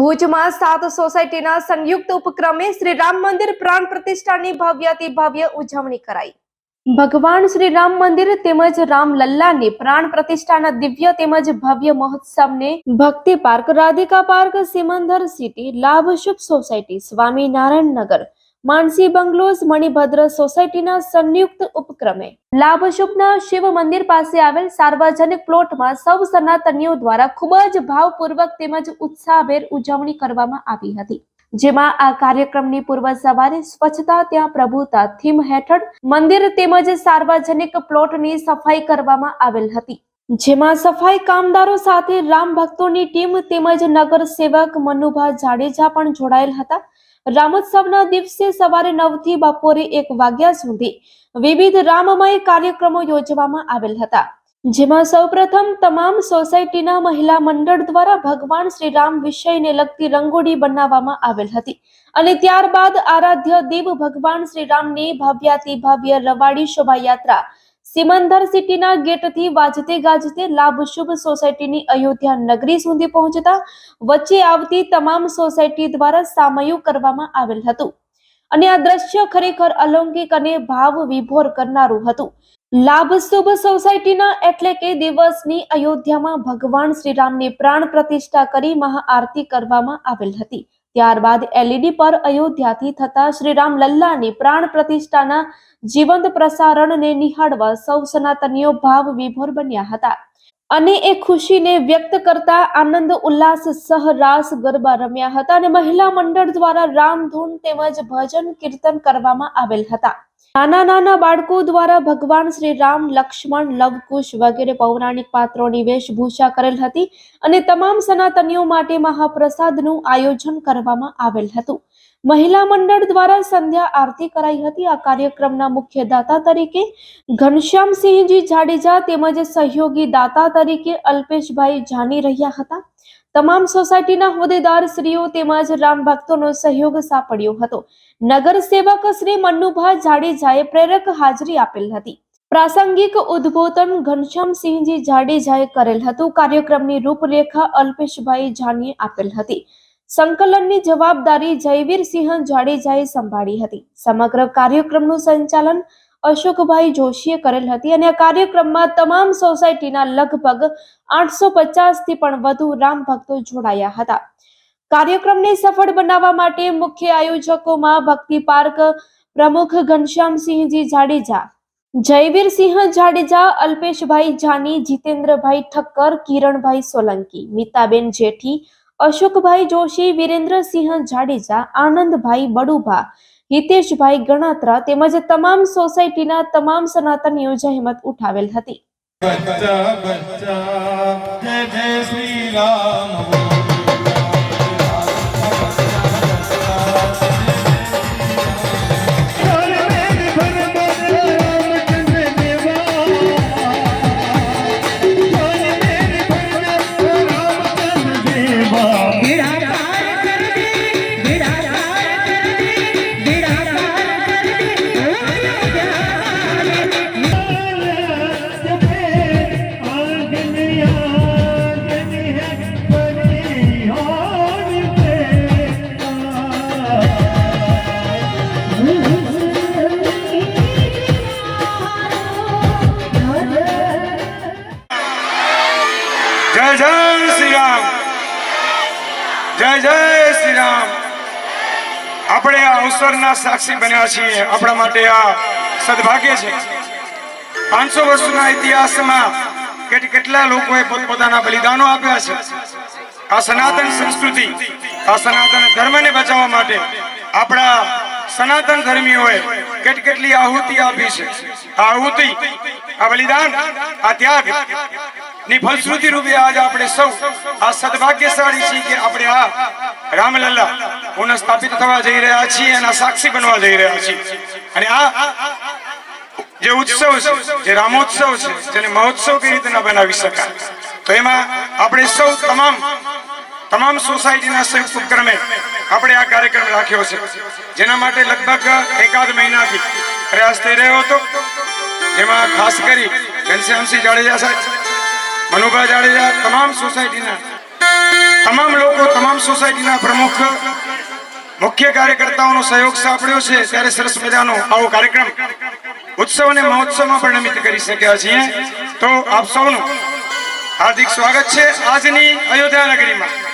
ભુજમાં સાત સોસાયટીના સંયુક્ત ઉપક્રમે શ્રી રામ મંદિર પ્રાણ પ્રતિષ્ઠાની ભવ્યથી ભવ્ય ઉજવણી કરાઈ. ભગવાન શ્રી રામ મંદિર તેમજ રામ લલ્લાની પ્રાણ પ્રતિષ્ઠાના દિવ્ય તેમજ ભવ્ય મહોત્સવને Bhakti park, Radhika park, Simandar city, Labh Shubh society, Swaminarayan નગર માનસી બંગલોઝ મણિભદ્ર સોસાયટીના સંયુક્ત ઉપક્રમે. લાભશુભના શિવ મંદિર પાસે આવેલ સાર્વજનિક પ્લોટમાં સૌ સનાતનીઓ દ્વારા ખૂબ જ ભાવપૂર્વક તેમજ ઉત્સાહભેર ઉજવણી કરવામાં આવી હતી. જેમાં આ કાર્યક્રમની પૂર્વ સવારે સ્વચ્છતા, ત્યાં પ્રભુતા, થીમ હેઠળ મંદિર તેમજ સાર્વજનિક પ્લોટની સફાઈ કરવામાં આવેલ હતી. જેમાં સફાઈ કામદારો સાથે રામ ભક્તોની ટીમ તેમજ નગર સેવક મનુભા જાડેજા પણ જોડાયેલ હતા. રામોત્સવના દિવસે સવારે નવથી બપોરે એક વાગ્યા સુધી વિવિધ રામમય કાર્યક્રમો યોજવામાં આવેલ હતા. જેમાં સૌપ્રથમ તમામ સોસાયટીના મહિલા મંડળ દ્વારા ભગવાન શ્રી રામ વિષયને લગતી રંગોળી બનાવવામાં આવેલ હતી અને ત્યારબાદ આરાધ્ય દેવ ભગવાન શ્રી રામની ભવ્યાતિ ભવ્ય રવાડી શોભાયાત્રા સિમંદર સિટીના ગેટથી વાજતે ગાજતે લાભ શુભ સોસાયટીની અયોધ્યા નગરી સુધી પહોંચતા વચ્ચે આવતી તમામ સોસાયટી દ્વારા સામયું કરવામાં આવેલ હતું. અને આ દ્રશ્ય ખરેખર અલૌકિક અને ભાવ વિભોર કરનારું હતું. લાભ શુભ સોસાયટીના એટલે કે દિવસની અયોધ્યામાં ભગવાન શ્રીરામની પ્રાણ પ્રતિષ્ઠા કરી મહાઆરતી કરવામાં આવેલ હતી. ત્યારબાદ એલઈડી પર અયોધ્યાથી થતા શ્રીરામ લલ્લાની પ્રાણ પ્રતિષ્ઠાના જીવંત પ્રસારણને નિહાળવા સૌ સનાતનીઓ ભાવ વિભોર બન્યા હતા. અને એ ખુશીને વ્યક્ત કરતા આનંદ, ઉલ્લાસ સહ રાસ ગરબા રમ્યા હતા અને મહિલા મંડળ દ્વારા રામધૂન તેમજ ભજન કીર્તન કરવામાં આવેલ હતા. નાના નાના બાળકો દ્વારા ભગવાન શ્રી રામ, લક્ષ્મણ, લવકુશ વગેરે પૌરાણિક પાત્રોની વેશભૂષા કરેલ હતી અને તમામ સનાતનીઓ માટે મહાપ્રસાદનું આયોજન કરવામાં આવેલ હતું. મહિલા મંડળ દ્વારા સંધ્યા આરતી કરાઈ હતી. આ કાર્યક્રમના મુખ્ય દાતા તરીકે ઘનશ્યામસિંહજી જાડેજા તેમજ સહયોગી દાતા તરીકે અલ્પેશભાઈ જાની રહ્યા હતા. તમામ સોસાયટીના હોદ્દેદાર શ્રીઓ તેમજ રામ ભક્તોનો સહયોગ સાંપડ્યો હતો. નગર સેવક શ્રી મન્નુભા જાડેજાએ પ્રેરક હાજરી આપેલ હતી. પ્રાસંગિક ઉદ્બોધન ઘનશ્યામસિંહજી જાડેજાએ કરેલ હતું. કાર્યક્રમની રૂપરેખા અલ્પેશભાઈ જાનીએ આપેલ હતી. સંકલનની જવાબદારી જયવીરસિંહ જાડેજાએ સંભાળી હતી. સમગ્ર કાર્યક્રમનું સંચાલન અશોકભાઈ જોશીએ કરેલ હતી અને આ કાર્યક્રમમાં તમામ સોસાયટીના લગભગ આઠસો પચાસથી પણ વધુ રામ ભક્તો જોડાયા હતા. કાર્યક્રમને સફળ બનાવવા માટે મુખ્ય આયોજકોમાં ભક્તિ પાર્ક પ્રમુખ ઘનશ્યામસિંહજી જાડેજા જયવીરસિંહ જાડેજા, અલ્પેશભાઈ જાની, જીતેન્દ્રભાઈ ઠક્કર, કિરણભાઈ સોલંકી, મિતાબેન જેઠી, અશોકભાઈ જોશી, વિરેન્દ્રસિંહ જાડેજા, આનંદભાઈ બડુભા હિતેશભાઈ ગણાત્રા તેમજ તમામ સોસાયટીના તમામ સનાતનીઓ જહેમત ઉઠાવેલ હતી. બચ્ચા બચ્ચા, જય જય શ્રી રામ. શ્રી રામ જય જય શ્રી રામ આપણે આ અવસરના સાક્ષી બન્યા છીએ. આપણા માટે આ સદભાગ્ય છે. પાંચસો વર્ષના ઇતિહાસમાં કેટ, કેટલા લોકોએ પોતપોતાના બલિદાનો આપ્યા છે? આ સનાતન સંસ્કૃતિ, આ સનાતન ધર્મને બચાવવા માટે આપણા સનાતન ધર્મીઓએ કેટ, કેટલી આહુતિ આપી છે? આ આહુતિ, આ બલિદાન, આ ત્યાગ ની ફલશ્રુતિ રૂપે આજ આપણે સૌ આ સદભાગ્યશાળી છીએ કે આપણે આ રામલલ્લા પુનઃ સ્થાપિત થવા જઈ રહ્યા છીએ એના સાક્ષી બનવા જઈ રહ્યા છીએ. અને આ જે ઉત્સવ છે, જે રામોત્સવ છે, જેને મહોત્સવ કઈ રીતે ન બનાવી શકાય. તો એમાં આપણે સૌ તમામ તમામ સોસાયટીના સંયુક્ત ઉપક્રમે આપણે આ કાર્યક્રમ રાખ્યો છે. જેના માટે લગભગ એકાદ મહિનાથી પ્રયાસ થઈ રહ્યો હતો. જેમાં ખાસ કરી ઘનશ્યામસિંહ જાડેજા સાહેબ મનુભા જાડેજા, તમામ સોસાયટીના, તમામ લોકો, તમામ સોસાયટીના પ્રમુખ, મુખ્ય કાર્યકર્તાઓનો સહયોગ સાંપડ્યો છે. ત્યારે સરસ મજાનો આવો કાર્યક્રમ, ઉત્સવ અને મહોત્સવમાં પરિણમિત કરી શક્યા છીએ. તો આપ સૌનું હાર્દિક સ્વાગત છે આજની અયોધ્યા નગરીમાં.